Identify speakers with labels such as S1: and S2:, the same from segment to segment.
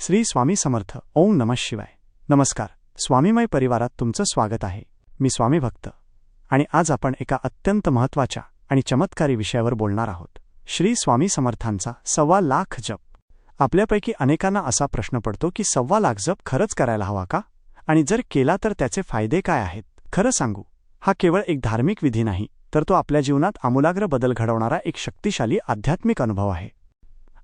S1: श्री स्वामी समर्थ. ओम नमः शिवाय. नमस्कार. स्वामीमय परिवारात तुमचं स्वागत आहे. मी स्वामी भक्त. आणि आज आपण एका अत्यंत महत्त्वाच्या आणि चमत्कारी विषयावर बोलणार आहोत. श्री स्वामी समर्थांचा सव्वा लाख जप. आपल्यापैकी अनेकांना असा प्रश्न पडतो की सव्वा लाख जप खरंच करायला हवा का? आणि जर केला तर त्याचे फायदे काय आहेत? खरं सांगू हा केवळ एक धार्मिक विधी नाही तर तो आपल्या जीवनात आमूलाग्र बदल घडवणारा एक शक्तिशाली आध्यात्मिक अनुभव आहे.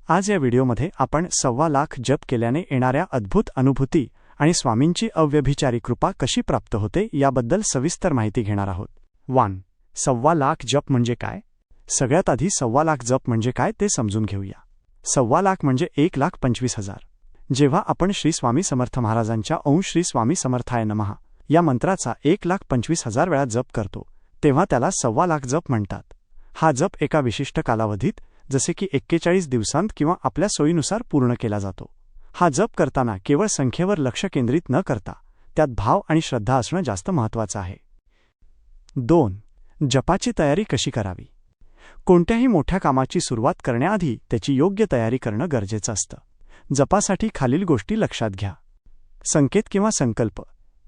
S1: आज या व्हिडिओमध्ये आपण सव्वा लाख जप केल्याने येणाऱ्या अद्भुत अनुभूती आणि स्वामींची अव्यभिचारी कृपा कशी प्राप्त होते याबद्दल सविस्तर माहिती घेणार आहोत. वन सव्वा लाख जप म्हणजे काय? सगळ्यात आधी सव्वा लाख जप म्हणजे काय ते समजून घेऊया. सव्वा लाख म्हणजे एक लाख पंचवीस हजार. जेव्हा आपण श्री स्वामी समर्थ महाराजांच्या ओं श्री स्वामी समर्थाय नमहा या मंत्राचा एक लाख पंचवीस हजार वेळा जप करतो तेव्हा त्याला सव्वा लाख जप म्हणतात. हा जप एका विशिष्ट कालावधीत जसे की एक्केचाळीस दिवसांत किंवा आपल्या सोयीनुसार पूर्ण केला जातो. हा जप करताना केवळ संख्येवर लक्ष केंद्रित न करता त्यात भाव आणि श्रद्धा असणं जास्त महत्त्वाचं आहे. दोन जपाची तयारी कशी करावी? कोणत्याही मोठ्या कामाची सुरुवात करण्याआधी त्याची योग्य तयारी करणं गरजेचं असतं. जपासाठी खालील गोष्टी लक्षात घ्या. संकेत किंवा संकल्प.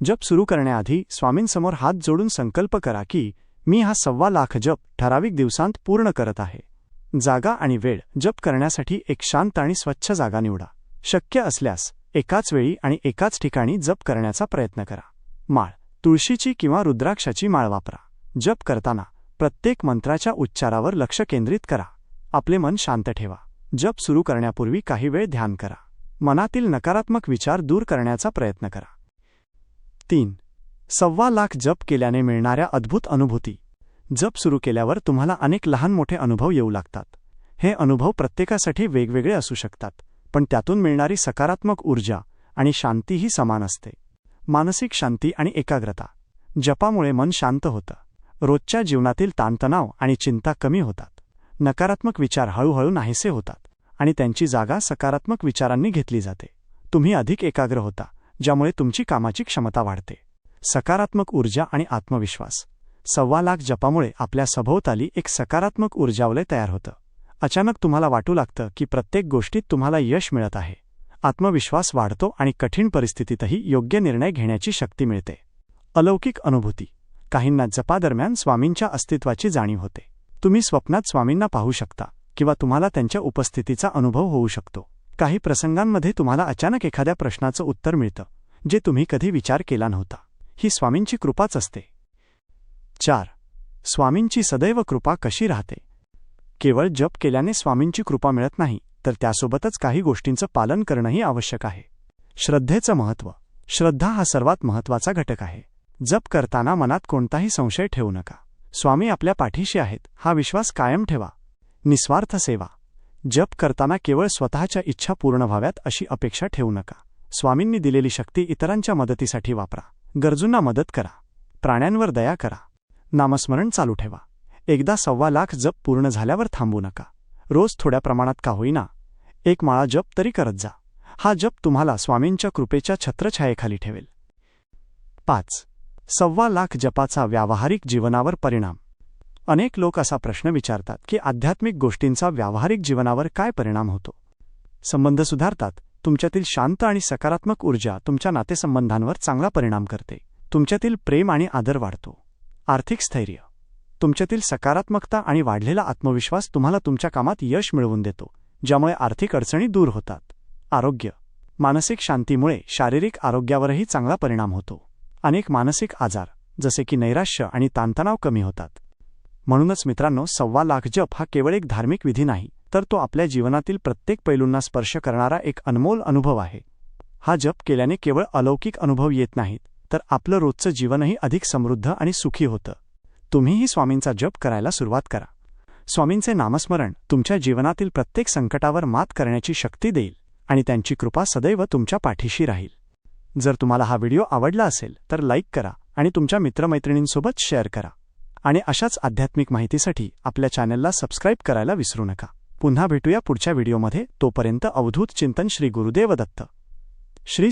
S1: जप सुरू करण्याआधी स्वामींसमोर हात जोडून संकल्प करा की मी हा सव्वा लाख जप ठराविक दिवसांत पूर्ण करत आहे. जागा आणि वेळ जप करण्यासाठी एक शांत आणि स्वच्छ जागा निवडा. शक्य असल्यास एकाच वेळी आणि एकाच ठिकाणी जप करण्याचा प्रयत्न करा. माळ तुळशीची किंवा रुद्राक्षाची माळ वापरा. जप करताना प्रत्येक मंत्राच्या उच्चारावर लक्ष केंद्रित करा. आपले मन शांत ठेवा. जप सुरू करण्यापूर्वी काही वेळ ध्यान करा. मनातील नकारात्मक विचार दूर करण्याचा प्रयत्न करा. तीन सव्वा लाख जप केल्याने मिळणाऱ्या अद्भुत अनुभूती. जप सुरू केल्यावर तुम्हाला अनेक लहान मोठे अनुभव येऊ लागतात. हे अनुभव प्रत्येकासाठी वेगवेगळे असू शकतात पण त्यातून मिळणारी सकारात्मक ऊर्जा आणि शांतीही समान असते. मानसिक शांती आणि एकाग्रता. जपामुळे मन शांत होतं. रोजच्या जीवनातील ताणतणाव आणि चिंता कमी होतात. नकारात्मक विचार हळूहळू नाहीसे होतात आणि त्यांची जागा सकारात्मक विचारांनी घेतली जाते. तुम्ही अधिक एकाग्र होता ज्यामुळे तुमची कामाची क्षमता वाढते. सकारात्मक ऊर्जा आणि आत्मविश्वास. सव्वा लाख जपामुळे आपल्या सभोवताली एक सकारात्मक ऊर्जावलय तयार होतं. अचानक तुम्हाला वाटू लागतं की प्रत्येक गोष्टीत तुम्हाला यश मिळत आहे. आत्मविश्वास वाढतो आणि कठीण परिस्थितीतही योग्य निर्णय घेण्याची शक्ती मिळते. अलौकिक अनुभूती. काहींना जपादरम्यान स्वामींच्या अस्तित्वाची जाणीव होते. तुम्ही स्वप्नात स्वामींना पाहू शकता किंवा तुम्हाला त्यांच्या उपस्थितीचा अनुभव होऊ शकतो. काही प्रसंगांमध्ये तुम्हाला अचानक एखाद्या प्रश्नाचं उत्तर मिळतं जे तुम्ही कधी विचार केला नव्हता. ही स्वामींची कृपाच असते. चार. स्वामींची सदैव कृपा कशी राहते? केवळ जप केल्याने स्वामींची कृपा मिळत नाही तर त्यासोबतच काही गोष्टींचं पालन करणंही आवश्यक आहे. श्रद्धेचं महत्त्व. श्रद्धा हा सर्वात महत्त्वाचा घटक आहे. जप करताना मनात कोणताही संशय ठेवू नका. स्वामी आपल्या पाठीशी आहेत हा विश्वास कायम ठेवा. निस्वार्थ सेवा. जप करताना केवळ स्वतःच्या इच्छा पूर्ण व्हाव्यात अशी अपेक्षा ठेवू नका. स्वामींनी दिलेली शक्ती इतरांच्या मदतीसाठी वापरा. गरजूंना मदत करा. प्राण्यांवर दया करा. नामस्मरण चालू ठेवा. एकदा सव्वा लाख जप पूर्ण झाल्यावर थांबू नका. रोज थोड्या प्रमाणात का होईना. एक माळा जप तरी करत जा. हा जप तुम्हाला स्वामींच्या कृपेच्या छत्रछायेखाली ठेवेल. पाच. सव्वा लाख जपाचा व्यावहारिक जीवनावर परिणाम. अनेक लोक असा प्रश्न विचारतात की आध्यात्मिक गोष्टींचा व्यावहारिक जीवनावर काय परिणाम होतो? संबंध सुधारतात. तुमच्यातील शांत आणि सकारात्मक ऊर्जा तुमच्या नातेसंबंधांवर चांगला परिणाम करते. तुमच्यातील प्रेम आणि आदर वाढतो. आर्थिक स्थैर्य. तुमच्यातील सकारात्मकता आणि वाढलेला आत्मविश्वास तुम्हाला तुमच्या कामात यश मिळवून देतो ज्यामुळे आर्थिक अडचणी दूर होतात. आरोग्य. मानसिक शांतीमुळे शारीरिक आरोग्यावरही चांगला परिणाम होतो. अनेक मानसिक आजार जसे की नैराश्य आणि ताणतणाव कमी होतात. म्हणूनच मित्रांनो सव्वा लाख जप हा केवळ एक धार्मिक विधी नाही तर तो आपल्या जीवनातील प्रत्येक पैलूंना स्पर्श करणारा एक अनमोल अनुभव आहे. हा जप केल्याने केवळ अलौकिक अनुभव येत नाहीत तर आपलं रोजचं जीवनही अधिक समृद्ध आणि सुखी होतं. तुम्हीही स्वामींचा जप करायला सुरुवात करा. स्वामींचे नामस्मरण तुमच्या जीवनातील प्रत्येक संकटावर मात करण्याची शक्ती देईल आणि त्यांची कृपा सदैव तुमच्या पाठीशी राहील. जर तुम्हाला हा व्हिडिओ आवडला असेल तर लाईक करा आणि तुमच्या मित्रमैत्रिणींसोबत शेअर करा. आणि अशाच आध्यात्मिक माहितीसाठी आपल्या चॅनलला सबस्क्राईब करायला विसरू नका. पुन्हा भेटूया पुढच्या व्हिडिओमध्ये. तोपर्यंत अवधूत चिंतन श्री गुरुदेव दत्त श्री